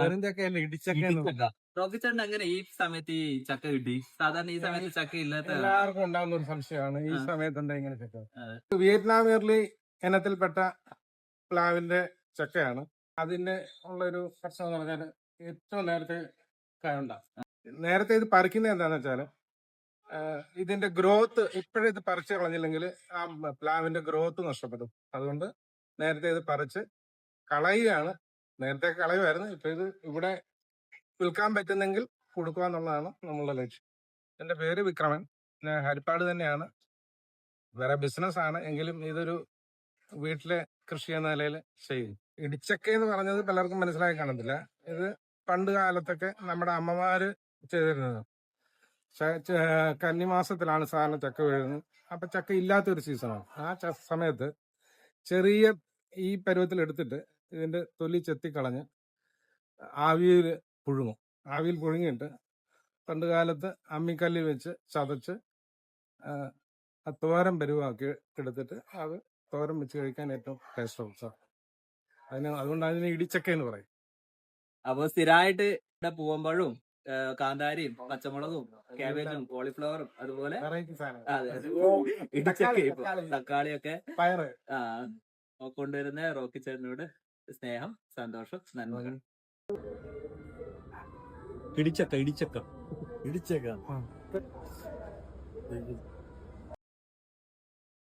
വെറും ചക്കയല്ല ഇടിച്ചക്ക. അങ്ങനെ ഈ സമയത്ത് ഈ ചക്ക കിട്ടി? സാധാരണ ഈ സമയത്ത് ചക്ക ഇല്ലാത്ത എല്ലാവർക്കും ഉണ്ടാകുന്ന ഒരു സംശയമാണ്. ഈ. സമയത്ത് എന്താ ഇങ്ങനെ ചക്ക. വിയറ്റ്നാം ഇനത്തിൽപ്പെട്ട പ്ലാവിന്റെ ചക്കയാണ്. അതിന്റെ ഉള്ളൊരു പ്രശ്നം എന്ന് പറഞ്ഞാൽ ഏറ്റവും നേരത്തെ കായുണ്ടാവും നേരത്തെ ഇത് പറിക്കുന്നത് എന്താന്ന് വെച്ചാൽ ഇതിന്റെ ഗ്രോത്ത് ഇപ്പോഴും ഇത് പറിച്ചു കളഞ്ഞില്ലെങ്കിൽ ആ പ്ലാവിന്റെ ഗ്രോത്ത് നഷ്ടപ്പെടും. അതുകൊണ്ട് നേരത്തെ ഇത് പറിച്ച് കളയുകയാണ്. നേരത്തെ കളയുമായിരുന്നു. ഇപ്പൊ ഇത് ഇവിടെ വിൽക്കാൻ പറ്റുന്നെങ്കിൽ കൊടുക്കുക എന്നുള്ളതാണ് നമ്മളുടെ ലക്ഷ്യം. എന്റെ പേര് വിക്രമൻ. ഞാൻ ഹരിപ്പാട് തന്നെയാണ്. വേറെ ബിസിനസ് ആണ് എങ്കിലും ഇതൊരു വീട്ടിലെ കൃഷി എന്ന നിലയിൽ ചെയ്യും. ഇടിച്ചക്ക എന്ന് പറഞ്ഞത് പലർക്കും മനസ്സിലായി കാണത്തില്ല. ഇത് പണ്ട് കാലത്തൊക്കെ നമ്മുടെ അമ്മമാര് ചെയ്തിരുന്നത്. കന്നി മാസത്തിലാണ് സാധാരണ ചക്ക വീഴുന്നത്. അപ്പൊ ചക്ക ഇല്ലാത്തൊരു സീസണാണ്. ആ സമയത്ത് ചെറിയ ഈ പരുവത്തിൽ എടുത്തിട്ട് ഇതിന്റെ തൊലി ചെത്തിക്കളഞ്ഞ് ആവിയിൽ പുഴുങ്ങും. ആവിയിൽ പുഴുങ്ങിയിട്ട് പണ്ട് കാലത്ത് അമ്മിക്കല്ലിൽ വെച്ച് ചതച്ച് ആ, തോരൻ പരുവാക്കി എടുത്തിട്ട് അത് തോരൻ വെച്ച് കഴിക്കാൻ ഏറ്റവും ടേസ്റ്റ് സാർ അതിന് അതുകൊണ്ട് അതിന് ഇടിച്ചക്ക എന്ന് പറയും. അപ്പൊ സ്ഥിരമായിട്ട് ഇവിടെ പൂവമ്പഴും കാന്താരിയും പച്ചമുളകും കാബേജും കോളിഫ്ലവറും അതുപോലെ ഇടിച്ചക്ക തക്കാളിയൊക്കെ പയറ്. ആ കൊണ്ടുവരുന്ന റോക്കി ചേട്ടനോട് സ്നേഹം സന്തോഷം നന്മകൾ. ഇടിച്ചക്ക ഇടിച്ചക്ക. ഇടിച്ചക്ക.